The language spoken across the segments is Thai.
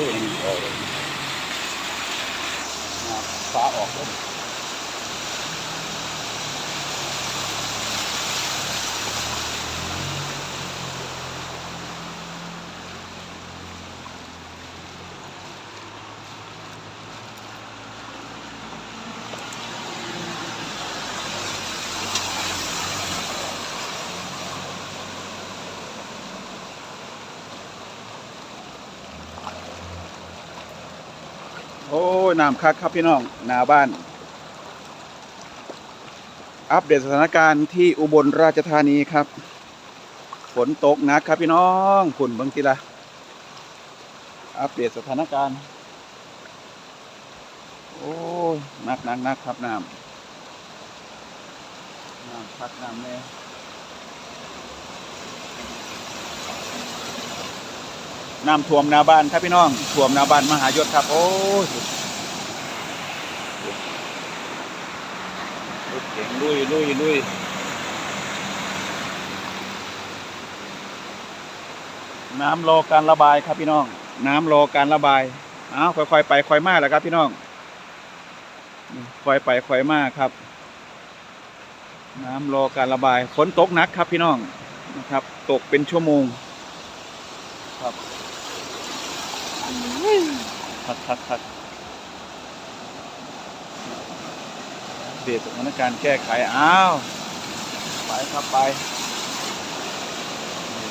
blue and orange. Na. โอ้ยน้ำคักครับพี่น้องนาบ้าน อัปเดตสถานการณ์ที่อุบลราชธานีครับ ฝนตกหนักครับพี่น้องฝุ่นบางทีละอัปเดตสถานการณ์ โอ้ยหนักหนักหนักครับน้ำน้ำพักน้ำแน่ น้ำท่วมหน้าบ้านครับพี่น้องท่วมหน้าบ้านมหายศครับ โอ้ยรถเก่งลุยลุยลุยน้ำรอการระบายครับพี่น้อง น้ำรอการระบายอ้าวค่อยๆไปค่อยมาแหละครับพี่น้องค่อยไปค่อยมาครับ น้ำรอการระบายฝนตกหนักครับพี่น้องนะครับ ตกเป็นชั่วโมงครับ ทักทักทักเดตสถานการณ์แก้ไข อ้าว ไปครับไป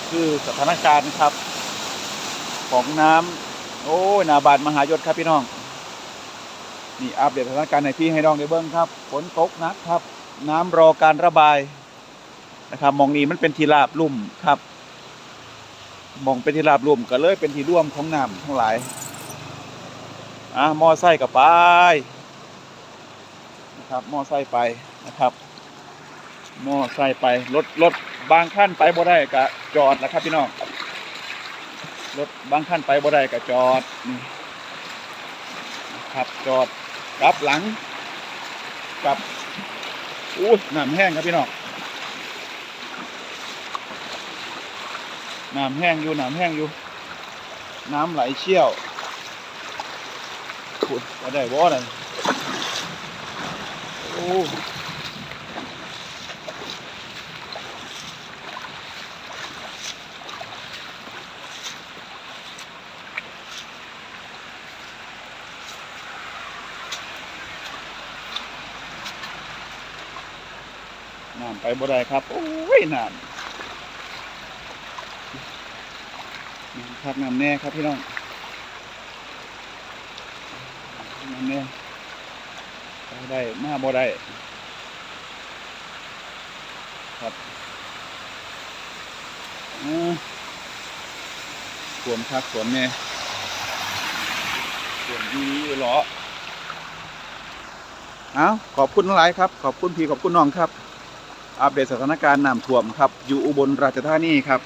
คือสถานการณ์ครับ ของน้ำโอ้ยหนาบานมหายศครับพี่น้อง นี่อัปเดตสถานการณ์ในพี่ให้น้องได้เบิ้งครับ ฝนตกหนักครับ น้ำรอการระบายนะครับมองนี้มันเป็นทีราบลุ่มครับ มองเป็นที่ราบรวมก็เลยเป็นที่ร่วมของน้ำทั้งหลายอะมอไซค์กับไปนะครับมอไซค์ไปนะครับมอไซค์ไปรถรถบางขั้นไปบ่ได้ก็จอดนะครับพี่น้องรถบางขั้นไปบ่ได้ก็จอดนี่นะครับจอดกลับหลังกลับอู้น้ำแห้งครับพี่น้อง น้ำแห้งอยู่น้ำแห้งอยู่ น้ำไหลเชี่ยวขุดก็ได้บ่นั่นโอ้น้ำไปบ่ได้ครับ โอ้ยน้ำ น้ำ พักน้ำแน่ครับพี่น้องน้ำแน่ไปได้มาบ่ได้ครับอ่าสวมพักสวมแน่สวมดีหรอเอาขอบคุณหลายครับ ขอบคุณพี่ขอบคุณน้องครับ อัปเดตสถานการณ์น้ำท่วมครับ อยู่อุบลราชธานีครับ